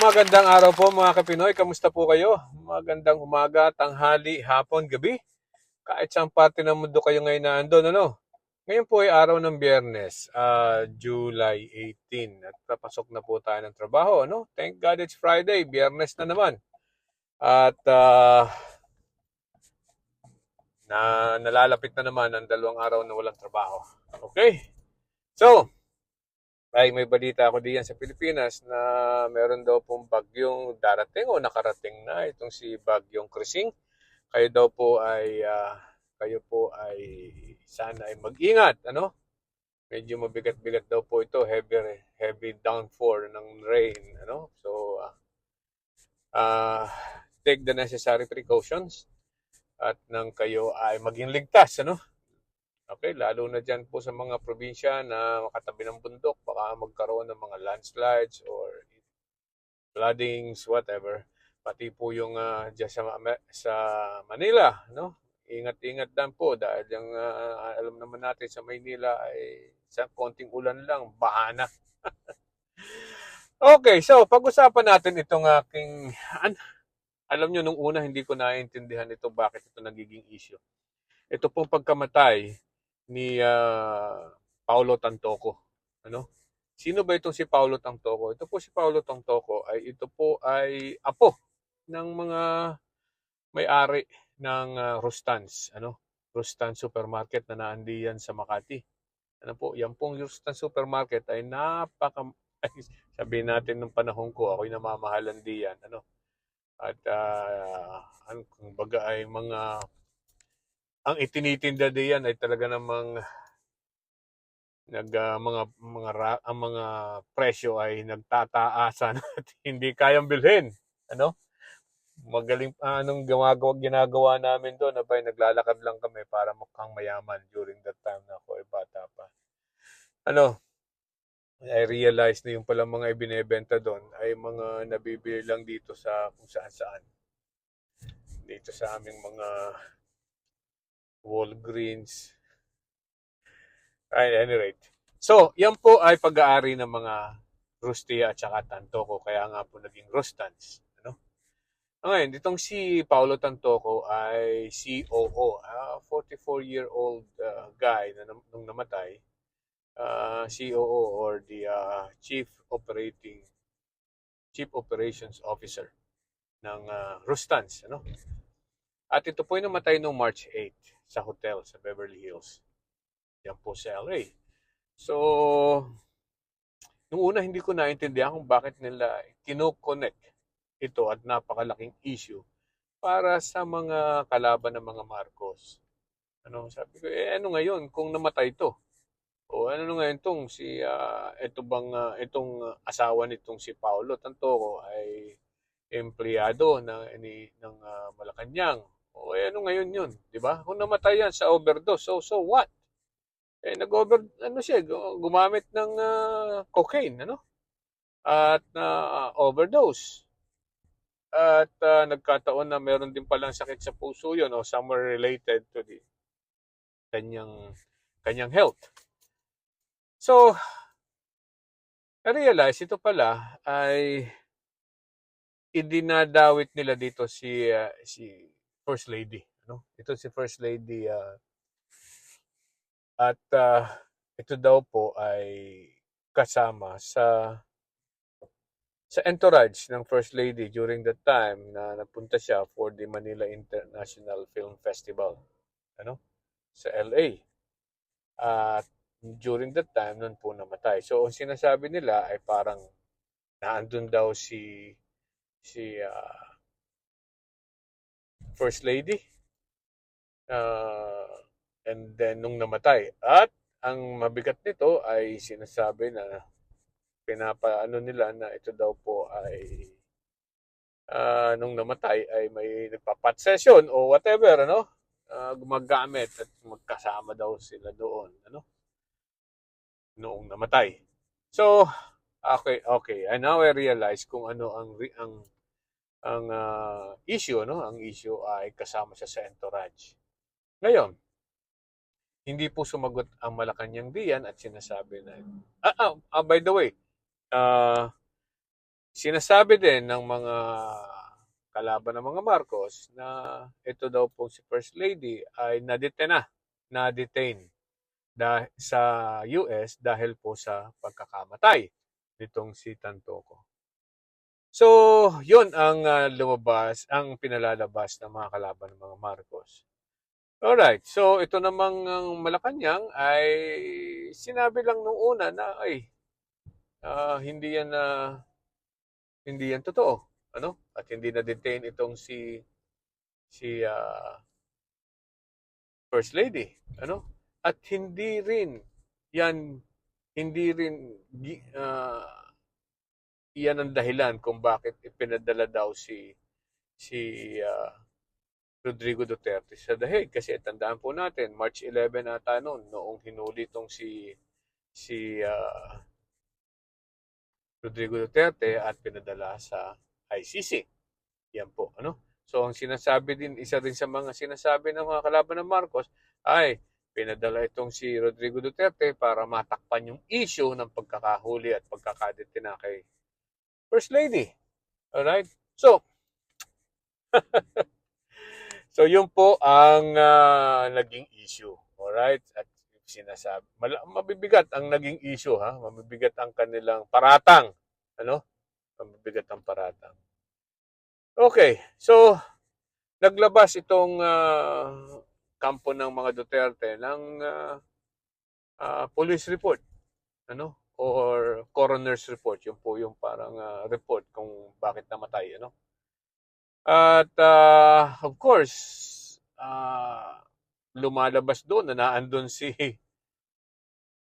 Magandang araw po mga Kapinoy. Kamusta po kayo? Magandang umaga, tanghali, hapon, gabi. Kahit saan parte ng mundo kayo ngayon na andun, ano? Ngayon po ay araw ng biyernes, ah, July 18. At papasok na po tayo ng trabaho, ano? Thank God it's Friday, biyernes na naman. At ah, na nalalapit na naman ang dalawang araw na walang trabaho. Okay? So, ay may balita ako diyan sa Pilipinas na meron daw pong bagyong darating o nakarating na itong si bagyong Krising. Kayo daw po ay ah, kayo po ay sana ay mag-ingat, ano? Medyo mabigat-bigat daw po ito, heavy heavy downpour ng rain, ano? So ah ah, take the necessary precautions at nang kayo ay maging ligtas, ano? Okay, lalo na dyan po sa mga probinsya na makatabi ng bundok, baka magkaroon ng mga landslides or floodings, whatever. Pati po yung ah, dyan sa, sa Manila, no? Ingat-ingat lang po dahil yung ah, alam naman natin sa Maynila ay sa konting ulan lang, bahana. okay, so pag-usapan natin itong aking, an- alam nyo, nung una hindi ko naiintindihan ito bakit ito nagiging issue. Ito pong pagkamatay ni ah, Paulo Tantoco. Ano? Sino ba itong si Paulo Tantoco? Ito po si Paulo Tantoco ay ito po ay apo ng mga may-ari ng ah, Rustans, ano? Rustan Supermarket na naandiyan sa Makati. Ano po, yan pong Rustan Supermarket ay napaka ay, sabihin natin nung panahon ko, ako'y namamahalan diyan, ano? At ah, ano, kumbaga ay mga ang itinitinda diyan ay talaga namang nag ah, mga mga ra- ang mga presyo ay nagtataasan at hindi kayang bilhin ano? Magaling ah, anong gumagawa ginagawa namin doon abay naglalakad lang kami para mukhang mayaman during that time na ako ay bata pa. Ano? I realize na yung pala mga ibinebenta doon ay mga nabibili lang dito sa kung saan saan dito sa aming mga Walgreens. At any rate. So, yan po ay pag-aari ng mga Rustia at saka Tantoco. Kaya nga po naging Rustans. Ano? Ngayon, itong si Paolo Tantoco ay COO, a 44-year-old uh, guy na nung namatay. uh, COO or the uh, Chief Operating Chief Operations Officer ng uh, Rustans. Ano? At ito po ay namatay noong March 8 sa hotel sa Beverly Hills. Yan po sa LA. So, nung una hindi ko naintindihan kung bakit nila kinoconnect ito at napakalaking issue para sa mga kalaban ng mga Marcos. Ano, sabi ko, eh ano ngayon kung namatay ito? O ano ngayon tong si ah, ito bang ah, itong asawa nitong si Paolo Tantoco ay empleyado ng ni ng ah, Malacanang. O eh, ano ngayon 'yun, 'di ba? Kung namatay yan sa overdose, so so what? Eh nag-over ano siya, gu- gumamit ng ah, cocaine, ano? At na overdose. At ah, nagkataon na meron din palang sakit sa puso 'yon o somewhere related to the kanyang kanyang health. So, na-realize ito pala ay idinadawit nila dito si ah, si First Lady, no? Ito si First Lady ah, at ah, ito daw po ay kasama sa sa entourage ng First Lady during the time na napunta siya for the Manila International Film Festival, ano? Sa LA. At during that time, nun po namatay. So, ang sinasabi nila ay parang naandun daw si si ah, First Lady ah, and then nung namatay. At ang mabigat nito ay sinasabi na pinapaano nila na ito daw po ay ah, nung namatay ay may nagpapat session o whatever ano ah, gumagamit at magkasama daw sila doon ano noong namatay. So, okay, okay. I now I realize kung ano ang ang ang ah, issue, no? Ang issue ay kasama siya sa entourage. Ngayon, hindi po sumagot ang Malacanang Diyan at sinasabi na ah, ah, ah, by the way, ah sinasabi din ng mga kalaban ng mga Marcos na ito daw po si First Lady ay nadetain na, na-detain sa US dahil po sa pagkakamatay nitong si Tantoco. So, yun ang ah, lumabas, ang pinalalabas ng mga kalaban ng mga Marcos. Alright, so ito namang ang Malacanang ay sinabi lang nung una na ay ah, hindi yan na hindi yan totoo, ano? At hindi na detain itong si si ah, First Lady, ano? At hindi rin yan hindi rin ah, iyan ang dahilan kung bakit ipinadala daw si si ah, Rodrigo Duterte sa Dahig kasi tandaan po natin March 11 ata noon noong hinuli tong si si ah, Rodrigo Duterte at pinadala sa ICC. Yan po, ano? So ang sinasabi din isa din sa mga sinasabi ng mga kalaban ng Marcos ay pinadala itong si Rodrigo Duterte para matakpan yung issue ng pagkakahuli at pagkakadetina kay First Lady. Alright? So, so yun po ang ah, naging issue. Alright? At sinasabi, mal- mabibigat ang naging issue ha. Mabibigat ang kanilang paratang. Ano? Mabibigat ang paratang. Okay. So, naglabas itong ah, kampo ng mga Duterte ng ah, ah, police report. Ano? Or coroner's report. Yung po yung parang ah, report kung bakit namatay. Ano? At ah, of course, ah, lumalabas doon na naandun si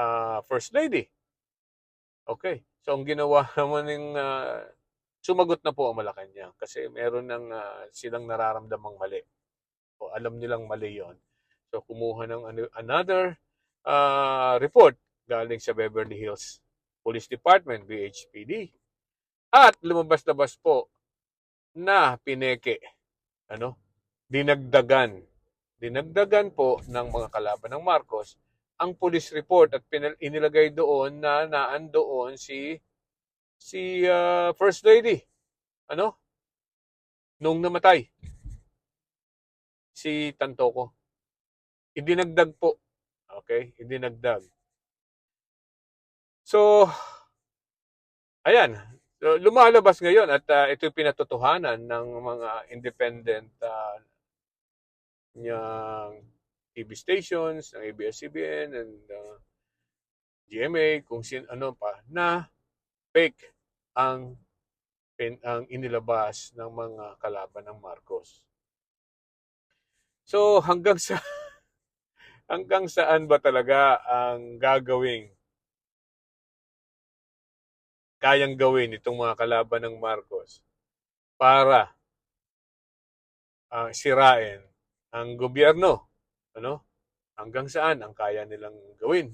ah, First Lady. Okay. So, ang ginawa naman ng ah, sumagot na po ang Malacanang kasi meron ng ah, silang nararamdamang mali. O alam nilang mali yon. So, kumuha ng ano- another ah, report galing sa Beverly Hills Police Department, BHPD. At lumabas-labas po na pineke, ano, dinagdagan, dinagdagan po ng mga kalaban ng Marcos ang police report at pinal- inilagay doon na naan doon si si ah, First Lady. Ano? Nung namatay. Si Tantoco. Idinagdag po. Okay? Idinagdag. So, ayan. So, lumalabas ngayon at ah, ito yung pinatotohanan ng mga independent uh, niyang TV stations, ng ABS-CBN and uh, GMA, kung sin ano pa, na fake ang pin, ang inilabas ng mga kalaban ng Marcos. So hanggang sa hanggang saan ba talaga ang gagawing kayang gawin itong mga kalaban ng Marcos para ah, sirain ang gobyerno ano hanggang saan ang kaya nilang gawin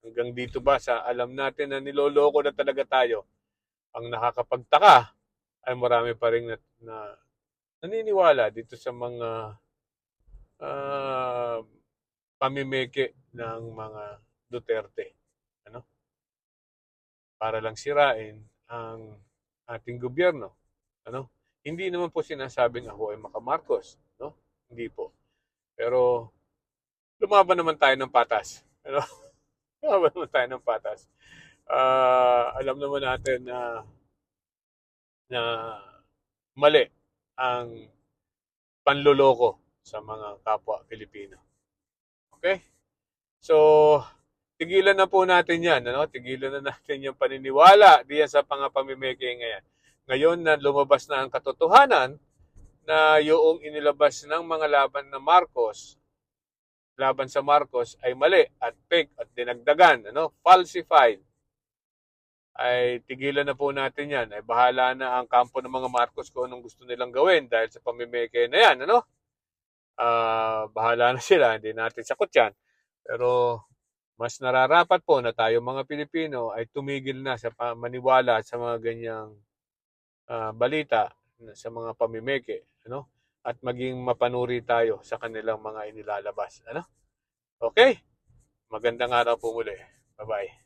hanggang dito ba sa alam natin na niloloko na talaga tayo ang nakakapagtaka ay marami pa rin na, na naniniwala dito sa mga ah, pamimeke ng mga Duterte. Ano? Para lang sirain ang ating gobyerno. Ano? Hindi naman po sinasabing ako ay makamarcos. No? Hindi po. Pero lumaban naman tayo ng patas. Ano? lumaban naman tayo ng patas. Ah, alam naman natin na na mali ang panloloko sa mga kapwa Pilipino. Okay? So, tigilan na po natin yan. Ano? Tigilan na natin yung paniniwala diyan sa pangapamimeke ngayon. Ngayon na lumabas na ang katotohanan na yung inilabas ng mga laban na Marcos, laban sa Marcos ay mali at fake at dinagdagan, ano? falsified ay tigilan na po natin yan. Ay bahala na ang kampo ng mga Marcos kung anong gusto nilang gawin dahil sa pamimeke na yan, ano? Ah, bahala na sila, hindi natin sakot yan. Pero mas nararapat po na tayo mga Pilipino ay tumigil na sa maniwala sa mga ganyang ah, balita sa mga pamimeke, ano? At maging mapanuri tayo sa kanilang mga inilalabas, ano? Okay? Magandang araw po muli. Bye-bye.